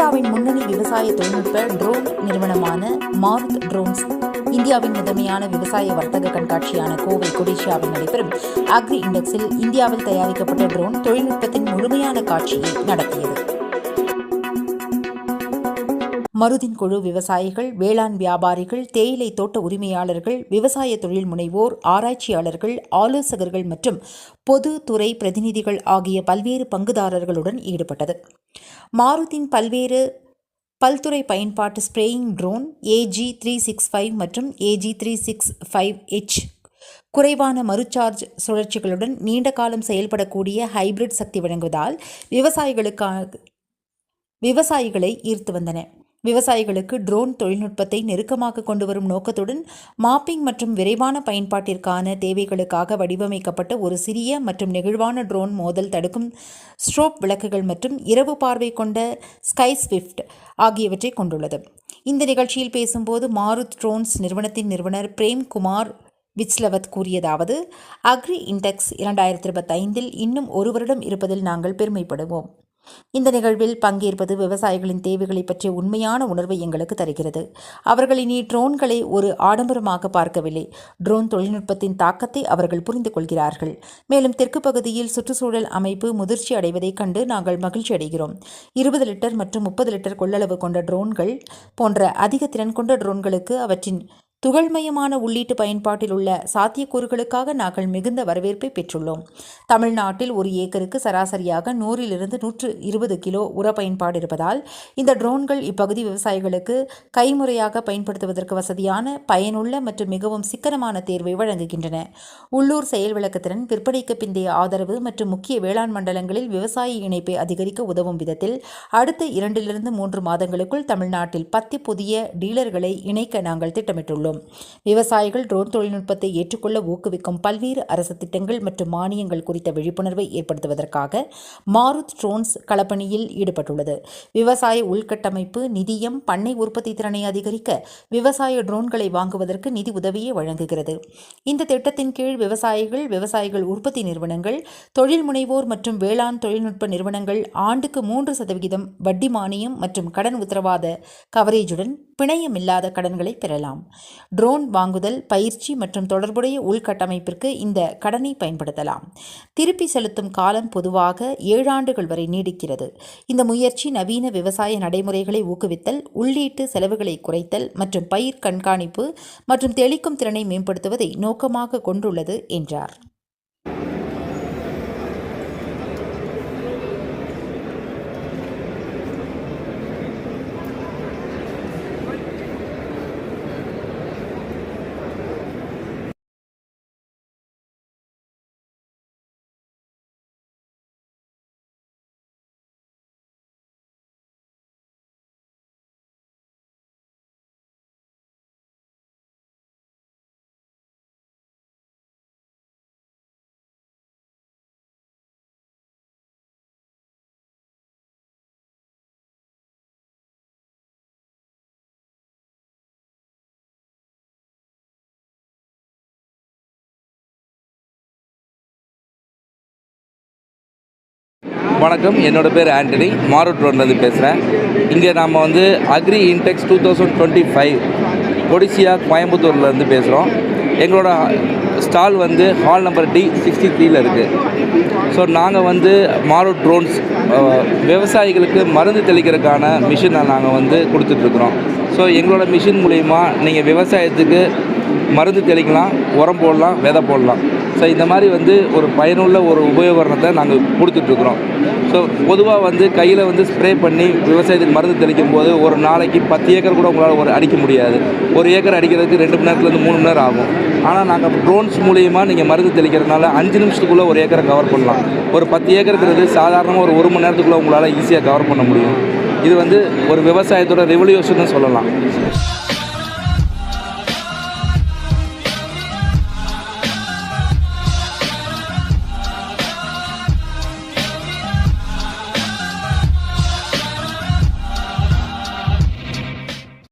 இந்தியாவின் முன்னணி விவசாய தொழில்நுட்ப ட்ரோன் நிறுவனமான மார்த் ட்ரோன்ஸ் இந்தியாவின் முதன்மையான விவசாய வர்த்தக கண்காட்சியான கோவை கொடிஷியாவில் நடைபெறும் அக்ரி இண்டெக்ஸில் இந்தியாவில் தயாரிக்கப்பட்ட ட்ரோன் தொழில்நுட்பத்தின் முழுமையான காட்சியை நடத்தியது. மருதின் குழு விவசாயிகள் வேளாண் வியாபாரிகள் தேயிலை தோட்ட உரிமையாளர்கள் விவசாய தொழில் முனைவோர் ஆராய்ச்சியாளர்கள் ஆலோசகர்கள் மற்றும் பொது துறை பிரதிநிதிகள் ஆகிய பல்வேறு பங்குதாரர்களுடன் ஈடுபட்டது. மாருதின் பல்வேறு பல்துறை பயன்பாட்டு spraying drone AG three six five மற்றும் AG three six five H குறைவான மறுசார்ஜ் சுழற்சிகளுடன் நீண்ட காலம் செயல்படக்கூடிய ஹைபிரிட் சக்தி வழங்குவதால் விவசாயிகளுக்காக விவசாயிகளை ஈர்த்து வந்தன. விவசாயிகளுக்கு ட்ரோன் தொழில்நுட்பத்தை நெருக்கமாக கொண்டு வரும் நோக்கத்துடன் மாப்பிங் மற்றும் விரைவான பயன்பாட்டிற்கான தேவைகளுக்காக வடிவமைக்கப்பட்ட ஒரு சிறிய மற்றும் நெகிழ்வான ட்ரோன் மோதல் தடுக்கும் ஸ்ட்ரோப் விளக்குகள் மற்றும் இரவு பார்வை கொண்ட ஸ்கை ஸ்விஃப்ட் ஆகியவற்றை கொண்டுள்ளது. இந்த நிகழ்ச்சியில் பேசும்போது மாருத் ட்ரோன்ஸ் நிறுவனத்தின் நிறுவனர் பிரேம் குமார் விச்லவத் கூறியதாவது அக்ரி இன்டெக்ஸ் இரண்டாயிரத்தி இருபத்தைந்தில் இன்னும் ஒரு வருடம் இருப்பதில் நாங்கள் பெருமைப்படுவோம். இந்த நிகழ்வில் பங்கேற்பது விவசாயிகளின் தேவைகளை பற்றிய உண்மையான உணர்வை எங்களுக்கு தருகிறது. அவர்கள் இனி ட்ரோன்களை ஒரு ஆடம்பரமாக பார்க்கவில்லை. ட்ரோன் தொழில்நுட்பத்தின் தாக்கத்தை அவர்கள் புரிந்து கொள்கிறார்கள். மேலும் தெற்கு பகுதியில் சுற்றுச்சூழல் அமைப்பு முதிர்ச்சி அடைவதைக் கண்டு நாங்கள் மகிழ்ச்சி அடைகிறோம். இருபது லிட்டர் மற்றும் முப்பது லிட்டர் கொள்ளளவு கொண்ட ட்ரோன்கள் போன்ற அதிக திறன் கொண்ட ட்ரோன்களுக்கு அவற்றின் துகள்மயமான உள்ளீட்டு பயன்பாட்டில் உள்ள சாத்தியக்கூறுகளுக்காக நாங்கள் மிகுந்த வரவேற்பை பெற்றுள்ளோம். தமிழ்நாட்டில் ஒரு ஏக்கருக்கு சராசரியாக நூறிலிருந்து நூற்று இருபது கிலோ உர பயன்பாடு இருப்பதால் இந்த ட்ரோன்கள் இப்பகுதி விவசாயிகளுக்கு கைமுறையாக பயன்படுத்துவதற்கு வசதியான பயனுள்ள மற்றும் மிகவும் சிக்கனமான தேர்வை வழங்குகின்றன. உள்ளூர் செயல் விளக்கத்திறன் விற்பனைக்கு பிந்தைய ஆதரவு மற்றும் முக்கிய வேளாண் மண்டலங்களில் விவசாய இணைப்பை அதிகரிக்க உதவும் விதத்தில் அடுத்த இரண்டிலிருந்து மூன்று மாதங்களுக்குள் தமிழ்நாட்டில் பத்து புதிய டீலர்களை இணைக்க நாங்கள் திட்டமிட்டுள்ளோம். கூடும் விவசாயிகள் ட்ரோன் தொழில்நுட்பத்தை ஏற்றுக்கொள்ள ஊக்குவிக்கும் பல்வேறு அரசு திட்டங்கள் மற்றும் மானியங்கள் குறித்த விழிப்புணர்வை ஏற்படுத்துவதற்காக மாருத் ட்ரோன்ஸ் களப்பணியில் ஈடுபட்டுள்ளது. விவசாய உள்கட்டமைப்பு நிதியம் பண்ணை உற்பத்தி திறனை அதிகரிக்க விவசாய ட்ரோன்களை வாங்குவதற்கு நிதி உதவியை வழங்குகிறது. இந்த திட்டத்தின் கீழ் விவசாயிகள் விவசாயிகள் உற்பத்தி நிறுவனங்கள் தொழில் முனைவோர் மற்றும் வேளாண் தொழில்நுட்ப நிறுவனங்கள் ஆண்டுக்கு மூன்று சதவிகிதம் வட்டி மானியம் மற்றும் கடன் உத்தரவாத கவரேஜுடன் பிணையமில்லாத கடன்களை பெறலாம். ட்ரோன் வாங்குதல் பயிற்சி மற்றும் தொடர்புடைய உள்கட்டமைப்பிற்கு இந்த கடனை பயன்படுத்தலாம். திருப்பி செலுத்தும் காலம் பொதுவாக ஏழாண்டுகள் வரை நீடிக்கிறது. இந்த முயற்சி நவீன விவசாய நடைமுறைகளை ஊக்குவித்தல் உள்ளீட்டு செலவுகளை குறைத்தல் மற்றும் பயிர் கண்காணிப்பு மற்றும் தெளிக்கும் திறனை மேம்படுத்துவதை நோக்கமாக கொண்டுள்ளது என்றார். வணக்கம். என்னோட பேர் ஆண்டனி. மாரூட் ரோட்லேருந்து பேசுகிறேன் இங்கே நாம் வந்து agri index two thousand twenty five Codissia கோயம்புத்தூர்லேருந்து பேசுகிறோம் எங்களோட ஸ்டால் வந்து ஹால் நம்பர் டி சிக்ஸ்டி த்ரீல இருக்குது ஸோ நாங்கள் வந்து மாரோ ட்ரோன்ஸ் விவசாயிகளுக்கு மருந்து தெளிக்கிறதுக்கான மிஷினை நாங்கள் வந்து கொடுத்துட்ருக்குறோம். ஸோ எங்களோட மிஷின் மூலிமா நீங்கள் விவசாயத்துக்கு மருந்து தெளிக்கலாம் உரம் போடலாம் விதை போடலாம். ஸோ இந்த மாதிரி வந்து ஒரு பயனுள்ள ஒரு உபயோகரணத்தை நாங்கள் கொடுத்துட்ருக்குறோம். ஸோ பொதுவாக வந்து கையில் வந்து ஸ்ப்ரே பண்ணி விவசாயத்துக்கு மருந்து தெளிக்கும் போது ஒரு நாளைக்கு பத்து ஏக்கர் கூட உங்களால் ஒரு அடிக்க முடியாது. ஒரு ஏக்கர் அடிக்கிறதுக்கு ரெண்டு மணி நேரத்துலேருந்து மூணு மணி நேரம் ஆகும். ஆனால் நாங்கள் ட்ரோன்ஸ் மூலியமாக நீங்கள் மருந்து தெளிக்கிறதுனால அஞ்சு நிமிஷத்துக்குள்ளே ஒரு ஏக்கரை கவர் பண்ணலாம். ஒரு பத்து ஏக்கருங்கிறது சாதாரணமாக ஒரு ஒரு மணி நேரத்துக்குள்ளே உங்களால் ஈஸியாக கவர் பண்ண முடியும். இது வந்து ஒரு விவசாயத்தோட ரெவல்யூஷன் சொல்லலாம்.